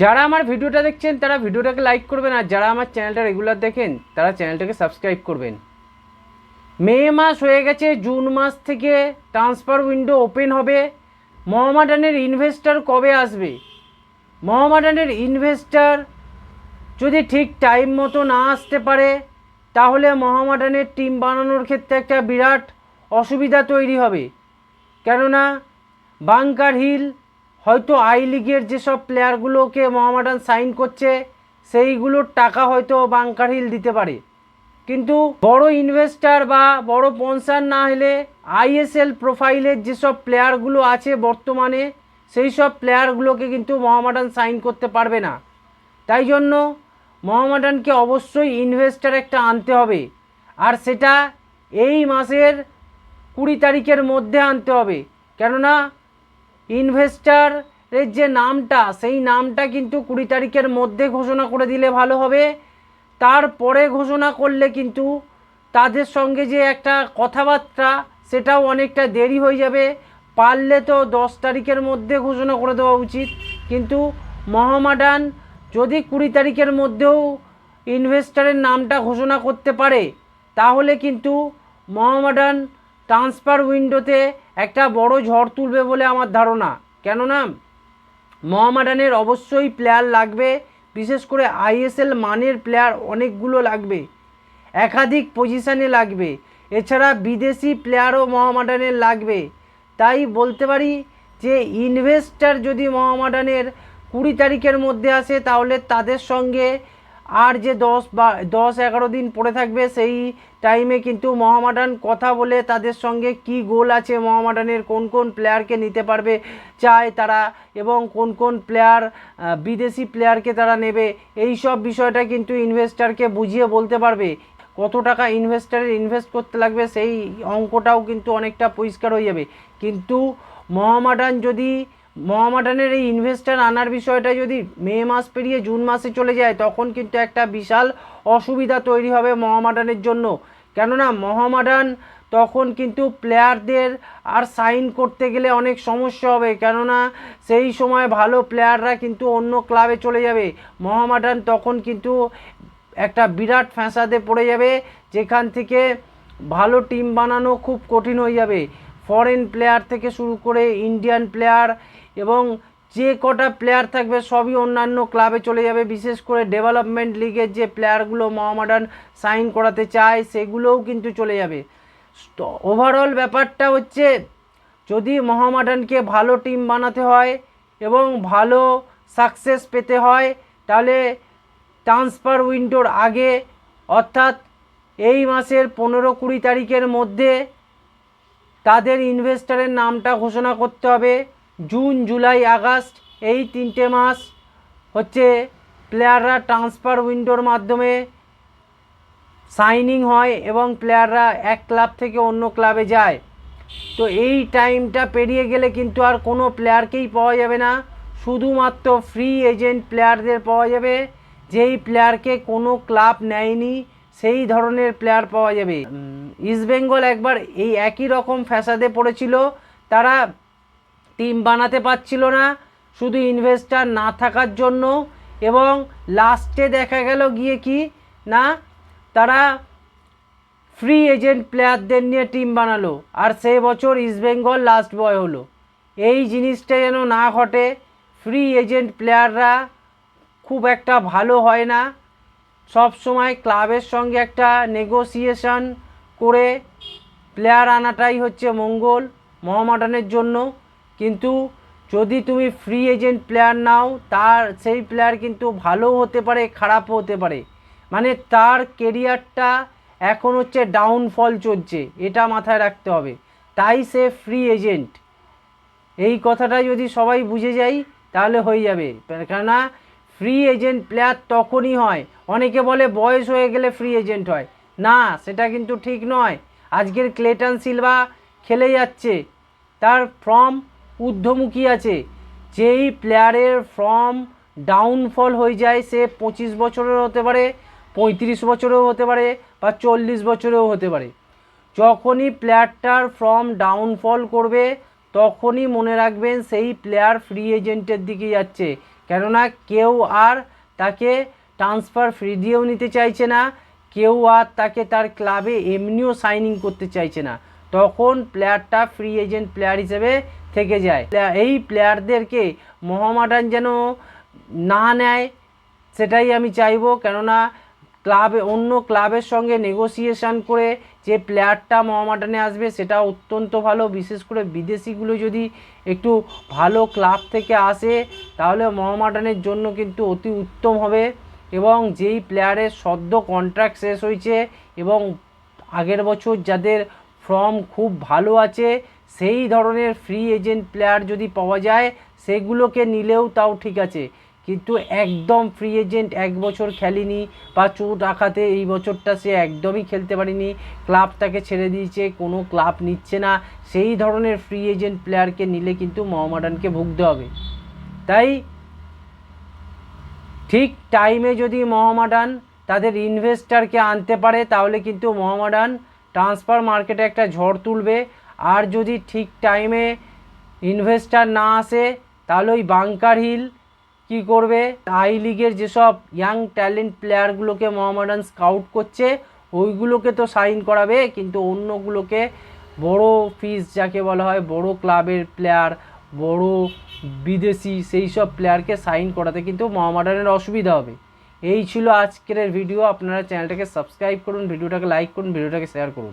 যারা আমার ভিডিওটা দেখছেন, তারা ভিডিওটাকে লাইক করবেন আর যারা আমার চ্যানেলটা রেগুলার দেখেন, তারা চ্যানেলটাকে সাবস্ক্রাইব করবেন। মে মাস হয়ে গেছে, জুন মাস থেকে ট্রান্সফার উইন্ডো ওপেন হবে। মোহামেডানের ইনভেস্টর কবে আসবে? মোহামেডানের ইনভেস্টর যদি ঠিক টাইম মতো না আসতে পারে, তাহলে মোহামেডানের টিম বানানোর ক্ষেত্রে একটা বিরাট অসুবিধা তৈরি হবে। কেননা বাংকার হিল হয়তো আই লিগের যেসব প্লেয়ারগুলোকে মোহামেডান সাইন করছে, সেইগুলোর টাকা হয়তো বাংকার হিল দিতে পারে। কিন্তু বড় ইনভেস্টার বা বড় স্পন্সার না হলে আইএসএল প্রোফাইলের যেসব প্লেয়ারগুলো আছে বর্তমানে সেই সব প্লেয়ারগুলোকে কিন্তু মোহামেডান সাইন করতে পারবে না। তাই জন্য মোহামেডানকে অবশ্যই ইনভেস্টার একটা আনতে হবে। আর সেটা এই মাসের কুড়ি তারিখের মধ্যে আনতে হবে। কেননা ইনভেস্টারের যে নামটা, সেই নামটা কিন্তু কুড়ি তারিখের মধ্যে ঘোষণা করে দিলে ভালো হবে। তারপরে ঘোষণা করলে কিন্তু তাদের সঙ্গে যে একটা কথাবার্তা, সেটাও অনেকটা দেরি হয়ে যাবে। পারলে তো দশ তারিখের মধ্যে ঘোষণা করে দেওয়া উচিত। কিন্তু মহামাডান যদি কুড়ি তারিখের মধ্যেও ইনভেস্টারের নামটা ঘোষণা করতে পারে, তাহলে কিন্তু মহামাডান ট্রান্সফার উইন্ডোতে একটা বড় ঝড় তুলবে বলে আমার ধারণা। কেননা মহামাডানের অবশ্যই প্লেয়ার লাগবে, বিশেষ করে আইএসএল মানের প্লেয়ার অনেকগুলো লাগবে, একাধিক পজিশানে লাগবে। এছাড়া বিদেশি প্লেয়ারও মহামাডানের লাগবে। তাই বলতে পারি যে ইনভেস্টার যদি মহামাডানের কুড়ি তারিখের মধ্যে আসে, তাহলে তাদের সঙ্গে আর যে দশ বা, দশ এগারো দিন পড়ে থাকবে, সেই টাইমে কিন্তু মহামাডান কথা বলে তাদের সঙ্গে কি গোল আছে মহামাডানের, কোন কোন প্লেয়ারকে নিতে পারবে, চায় তারা এবং কোন কোন প্লেয়ার বিদেশি প্লেয়ারকে তারা নেবে, এই সব বিষয়টা কিন্তু ইনভেস্টারকে বুঝিয়ে বলতে পারবে। কত টাকা ইনভেস্টারের ইনভেস্ট করতে লাগবে, সেই অঙ্কটাও কিন্তু অনেকটা পরিষ্কার হয়ে যাবে। কিন্তু মহামাডান যদি মহামাডানের এই ইনভেস্টার আনার বিষয়টা যদি মে মাস পেরিয়ে জুন মাসে চলে যায়, তখন কিন্তু একটা বিশাল অসুবিধা তৈরি হবে মহামাডানের জন্য। কেননা মহামাডান তখন কিন্তু প্লেয়ারদের আর সাইন করতে গেলে অনেক সমস্যা হবে। কেননা সেই সময় ভালো প্লেয়াররা কিন্তু অন্য ক্লাবে চলে যাবে। মহামাডান তখন কিন্তু একটা বিরাট ফ্যাঁসাতে পড়ে যাবে, যেখান থেকে ভালো টিম বানানো খুব কঠিন হয়ে যাবে। ফরেন প্লেয়ার থেকে শুরু করে ইন্ডিয়ান প্লেয়ার এবং যে কটা প্লেয়ার থাকবে সবই অন্যান্য ক্লাবে চলে যাবে। বিশেষ করে ডেভেলপমেন্ট লিগের যে প্লেয়ারগুলো মহামাডান সাইন করাতে চায়, সেগুলোও কিন্তু চলে যাবে। ওভারঅল ব্যাপারটা হচ্ছে, যদি মহামাডানকে ভালো টিম বানাতে হয় এবং ভালো সাকসেস পেতে হয়, তাহলে ট্রান্সফার উইন্ডোর আগে অর্থাৎ এই মাসের পনেরো কুড়ি তারিখের মধ্যে তাদের ইনভেস্টারের নামটা ঘোষণা করতে হবে। জুন জুলাই আগস্ট এই তিনটে মাস হচ্ছে প্লেয়াররা ট্রান্সফার উইন্ডোর মাধ্যমে সাইনিং হয় এবং প্লেয়াররা এক ক্লাব থেকে অন্য ক্লাবে যায়। তো এই টাইমটা পেরিয়ে গেলে কিন্তু আর কোনো প্লেয়ারকেই পাওয়া যাবে না। শুধুমাত্র ফ্রি এজেন্ট প্লেয়ারদের পাওয়া যাবে। যেই প্লেয়ারকে কোনো ক্লাব নেয়নি সেই ধরনের প্লেয়ার পাওয়া যাবে। ইস্টবেঙ্গল একবার এই একই রকম ফ্যাসাদে পড়েছিল। তারা টিম বানাতে পারছিল না, শুধু ইনভেস্টার না থাকার জন্য। এবং লাস্টে দেখা গেল গিয়ে কি? না, তারা ফ্রি এজেন্ট প্লেয়ারদের নিয়ে টিম বানালো। আর সে বছর ইস্টবেঙ্গল লাস্ট বয় হলো। এই জিনিসটা যেন না ঘটে ফ্রি এজেন্ট প্লেয়াররা খুব একটা ভালো হয় না। সব সময় ক্লাবের সঙ্গে একটা নেগোসিয়েশন করে প্লেয়ার আনাটাই হচ্ছে মঙ্গল মোহামেডানের জন্য। কিন্তু যদি তুমি ফ্রি এজেন্ট প্লেয়ার নাও, তার, সেই প্লেয়ার কিন্তু ভালোও হতে পারে, খারাপও হতে পারে। মানে তার কেরিয়ারটা এখন হচ্ছে ডাউনফল চলছে, এটা মাথায় রাখতে হবে। তাই সে ফ্রি এজেন্ট এই কথাটা যদি সবাই বুঝে যাই তাহলে হয়ে যাবে। কেননা ফ্রি এজেন্ট প্লেয়ার তখনই হয়। অনেকে বলে বয়স হয়ে গেলে ফ্রি এজেন্ট হয়। না, সেটা কিন্তু ঠিক নয়। আজকের ক্লেটন সিলভা খেলে যাচ্ছে। তার ফর্ম ঊর্ধ্বমুখী আছে। যেই প্লেয়ারের ফর্ম ডাউনফল হয়ে যায়, সে পঁচিশ বছরের হতে পারে, পঁয়ত্রিশ বছরেও হতে পারে বা চল্লিশ বছরেও হতে পারে। যখনই প্লেয়ারটার ফর্ম ডাউনফল করবে, তখনই মনে রাখবেন সেই প্লেয়ার ফ্রি এজেন্টের দিকে যাচ্ছে। কেননা কেউ আর তাকে ট্রান্সফার ফ্রি দিয়েও নিতে চাইছে না, কেউ আর তাকে তার ক্লাবে এমনিও সাইনিং করতে চাইছে না। তখন প্লেয়ারটা ফ্রি এজেন্ট প্লেয়ার হিসেবে থেকে যায়। এই প্লেয়ারদেরকে মোহামডান যেন না নেয়, সেটাই আমি চাইব। কেননা ক্লাবে, অন্য ক্লাবের সঙ্গে নেগোসিয়েশন করে যে প্লেয়ারটা মোহামেডানে আসবে, সেটা অত্যন্ত ভালো। বিশেষ করে বিদেশিগুলো যদি একটু ভালো ক্লাব থেকে আসে, তাহলে মোহামেডানের জন্য কিন্তু অতি উত্তম হবে। এবং যেই প্লেয়ারের সদ্য কন্ট্রাক্ট শেষ হয়েছে এবং আগের বছর যাদের ফর্ম খুব ভালো আছে, সেই ধরনের ফ্রি এজেন্ট প্লেয়ার যদি পাওয়া যায়, সেগুলোকে নিলেও তাও ঠিক আছে। কিন্তু একদম ফ্রি এজেন্ট এক বছর খেলেনি বা চোট আঘাতে এই বছরটা সে একদমই খেলতে পারেনি। ক্লাব তাকে ছেড়ে দিয়েছে, কোনো ক্লাব নিচ্ছে না। সেই ধরনের ফ্রি এজেন্ট প্লেয়ারকে নিলে কিন্তু মোহামেডানকে ভুগতে হবে। তাই ঠিক টাইমে যদি মোহামেডান তাদের ইনভেস্টারকে আনতে পারে, তাহলে কিন্তু মোহামেডান ট্রান্সফার মার্কেটে একটা ঝড় তুলবে। আর যদি ঠিক টাইমে ইনভেস্টার না আসে, তাহলে ওই বাংকার হিল কী করবে? আই লিগের যেসব ইয়াং ট্যালেন্ট প্লেয়ারগুলোকে মোহামেডান স্কাউট করছে, ওইগুলোকে তো সাইন করাবে, কিন্তু অন্যগুলোকে বড় ফিস যাকে বলা হয়, বড় ক্লাবের প্লেয়ার বড় বিদেশি সেই সব প্লেয়ারকে সাইন করাতে কিন্তু মোহামেডানের অসুবিধা হবে। এই ছিল আজকের ভিডিও আপনারা চ্যানেলটাকে সাবস্ক্রাইব করুন ভিডিওটাকে লাইক করুন ভিডিওটাকে শেয়ার করুন।